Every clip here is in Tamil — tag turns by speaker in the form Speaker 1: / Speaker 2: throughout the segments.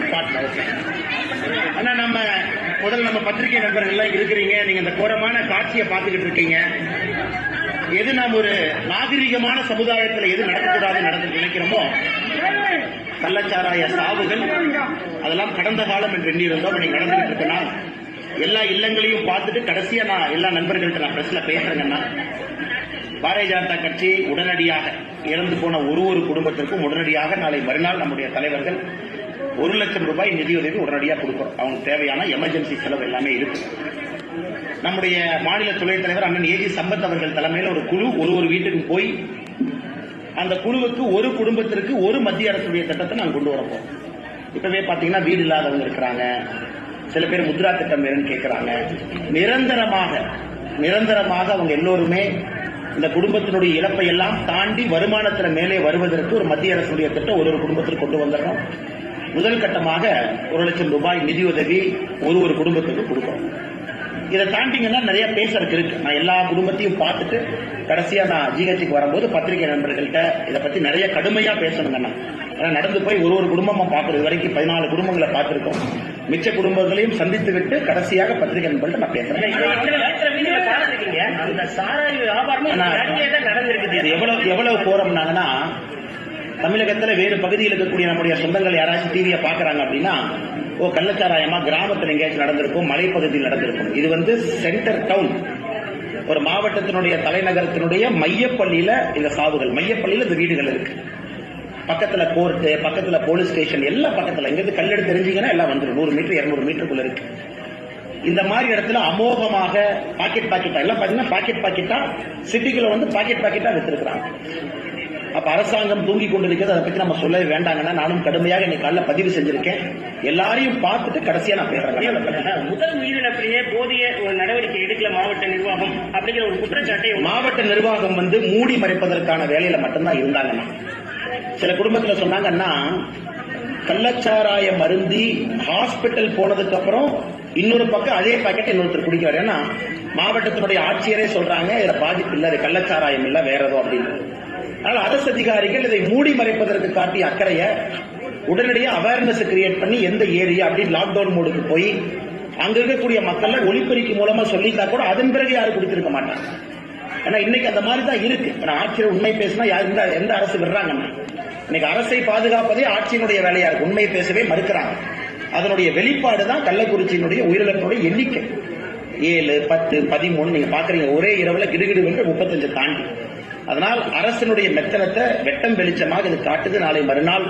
Speaker 1: ஸ்பாட்ல ஓகே ஆனா நம்ம முதல்ல நம்ம பத்திரிகை நண்பர்கள் எல்லாம் இருக்கிறீங்க. நீங்க இந்த கோரமான காட்சியை பார்த்துக்கிட்டு இருக்கீங்க. எது நாம் ஒரு நாகரிகமான சமுதாயத்தில் எது நடக்கக்கூடாது நடந்து நினைக்கிறோமோ கள்ளச்சாராய சாவுகள் அதெல்லாம் கடந்த காலம் என்று எண்ணி இருந்தோம் நடந்துகிட்டு இருக்கனா எல்லா இல்லங்களையும் பார்த்துட்டு கடைசியா நான் எல்லா நண்பர்கள்ட்ட நான் பிரஸ்ல பேசுறேங்கன்னா பாரதிய ஜனதா கட்சி உடனடியாக இறந்து போன ஒரு ஒரு குடும்பத்திற்கும் உடனடியாக நாளை மறுநாள் நம்முடைய தலைவர்கள் ஒரு லட்சம் ரூபாய் நிதியுதவி உடனடியாக கொடுக்கிறோம் அவங்களுக்கு தேவையான எமர்ஜென்சி செலவு எல்லாமே இருக்கு. நம்முடைய மாநில துணைத் தலைவர் அண்ணன் ஏஜி சம்பத் அவர்கள் தலைமையில் ஒரு குழு ஒரு ஒரு வீட்டுக்கு போய் அந்த குழுவுக்கு ஒரு குடும்பத்திற்கு ஒரு மத்திய அரசுடைய திட்டத்தை நாங்கள் கொண்டு வரப்போம் இப்பவே பாத்தீங்கன்னா வீடு இல்லாதவங்க இருக்கிறாங்க. சில பேர் முத்ரா திட்டம் வேணும்னு கேட்கறாங்க நிரந்தரமாக நிரந்தரமாக அவங்க எல்லோருமே இந்த குடும்பத்தினுடைய இழப்பை எல்லாம் தாண்டி வருமானத்தில் மேலே வருவதற்கு ஒரு மத்திய அரசுடைய திட்டம் ஒரு ஒரு குடும்பத்திற்கு கொண்டு வந்துடுறோம் முதல் கட்டமாக ஒரு லட்சம் ரூபாய் நிதியுதவி ஒரு ஒரு குடும்பத்துக்கு கொடுக்கிறோம். இதை தாண்டிங்கன்னா நிறைய பேசுறதுக்கு இருக்கு. நான் எல்லா குடும்பத்தையும் பார்த்துட்டு கடைசியா நான் ஜிஹெச்சுக்கு வரும்போது பத்திரிகை நண்பர்கள்ட்ட இதை பத்தி நிறைய கடுமையா பேசணுங்கண்ணா ஏன்னா நடந்து போய் ஒரு ஒரு குடும்பமா பார்க்கறது வரைக்கும் பதினாலு குடும்பங்களை பார்த்திருக்கோம். மிச்ச குடும்பங்களையும் சந்தித்து விட்டு கடைசியாக பத்திரிகை நண்பர்கள்ட்ட நான் பேசுறேன். எவ்வளவு எவ்வளவு போறோம்னாங்கன்னா தமிழகத்துல வேறு பகுதியில் இருக்கக்கூடிய நம்முடைய சொந்தங்கள் யாராச்சும் டிவியை பாக்குறாங்க அப்படின்னா ஓ கள்ளச்சாராயமா கிராமத்தில் எங்கேயாச்சும் நடந்திருக்கும் மலைப்பகுதியில் நடந்திருக்கும். இது வந்து சென்டர் டவுன் ஒரு மாவட்டத்தினுடைய தலைநகரத்தினுடைய மையப்பள்ளியில இந்த சாவுகள் மையப்பள்ளியில இந்த வீடுகள் இருக்கு. பக்கத்துல கோர்ட்டு பக்கத்துல போலீஸ் ஸ்டேஷன் எல்லாம் பக்கத்துல. இங்கிருந்து கல்லெடுத்து தெரிஞ்சீங்கன்னா எல்லாம் வந்துடும் நூறு மீட்டர் இருநூறு மீட்டருக்குள்ள இருக்கு. இந்த மாதிரி இடத்துல அமோகமாக பாக்கெட் பாக்கெட்டா எல்லாம் பாத்தீங்கன்னா பாக்கெட் பாக்கெட்டா சிட்டிக்குள்ள வந்து பாக்கெட் பாக்கெட்டா வித்திருக்கிறாங்க. அப்ப அரசாங்கம் தூங்கி கொண்டிருக்கிறது அதை பத்தி நம்ம சொல்லவே வேண்டாங்கன்னா நானும் கடுமையாக இன்னைக்கு காலைல பதிவு செஞ்சிருக்கேன். எல்லாரையும் பார்த்துட்டு கடைசியா நான் பேசுறேன்.
Speaker 2: முதல் உயிரிழப்பிலேயே போதிய ஒரு நடவடிக்கை எடுக்கல மாவட்ட நிர்வாகம் அப்படிங்கிற ஒரு குற்றச்சாட்டை
Speaker 1: மாவட்ட நிர்வாகம் வந்து மூடி மறைப்பதற்கான வேலையில மட்டும்தான் இருந்தாங்கன்னா சில குடும்பத்துல சொன்னாங்கன்னா கள்ளச்சாராயம் மருந்தி ஹாஸ்பிட்டல் போனதுக்கு அப்புறம் இன்னொரு பக்கம் அதே பாக்கெட் இன்னொருத்தர் குடிக்கிறார். ஏன்னா மாவட்டத்தினுடைய ஆட்சியரே சொல்றாங்க இதுல பாதிப்பு இல்ல கள்ளச்சாராயம் இல்ல வேற ஏதோ அப்படின்னு. அதனால அரசு அதிகாரிகள் இதை மூடி மறைப்பதற்கு காட்டிய அக்கறைய உடனடியாக அவேர்னஸ் கிரியேட் பண்ணி எந்த ஏரியா அப்படின்னு லாக்டவுன் மோடுக்கு போய் அங்க இருக்கக்கூடிய மக்கள் ஒளிப்பெருக்கி மூலமா சொல்லிட்டா கூட அதன் பிறகு யாரும் கொடுத்திருக்க மாட்டாங்க. ஏன்னா இன்னைக்கு அந்த மாதிரி தான் இருக்கு. ஆட்சியர் உண்மை பேசினா யார் எந்த எந்த அரசு விடுறாங்கன்னா? இன்னைக்கு அரசை பாதுகாப்பதே ஆட்சியினுடைய வேலையா இருக்கு. உண்மை பேசவே மறுக்கிறாங்க. அதனுடைய வெளிப்பாடு தான் கள்ளக்குறிச்சியினுடைய உயிரிழப்பினுடைய எண்ணிக்கை. ஏழு பத்து பதிமூணு நீங்க பாக்குறீங்க. ஒரே இரவுல கிடுகிடு வென்று முப்பத்தஞ்சு தாண்டி. அதனால் அரசினுடைய மெத்தனத்தை வெட்டம் வெளிச்சமாக இது காட்டுது. நாளை மறுநாள்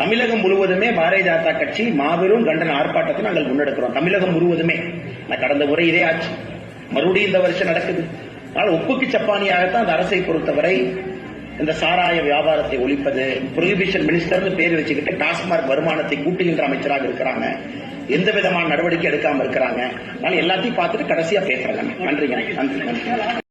Speaker 1: தமிழகம் முழுவதுமே பாரதிய ஜனதா கட்சி மாபெரும் கண்டன ஆர்ப்பாட்டத்தை நாங்கள் முன்னெடுக்கிறோம். தமிழகம் முழுவதுமே. நான் கடந்த முறை இதே ஆச்சு மறுபடியும் இந்த வருஷம் நடக்குது. அதனால் உப்புக்கு சப்பானியாகத்தான் அந்த அரசை பொறுத்தவரை இந்த சாராய வியாபாரத்தை ஒழிப்பது புரோஹிபிஷன் மினிஸ்டர்னு பேர் வச்சுக்கிட்டு டாஸ்மார்க் வருமானத்தை கூட்டுகின்ற அமைச்சராக இருக்கிறாங்க. எந்த விதமான நடவடிக்கை எடுக்காம இருக்கிறாங்க. அதனால எல்லாத்தையும் பார்த்துட்டு கடைசியா பேசுறாங்க நன்றிங்க நன்றி நன்றி.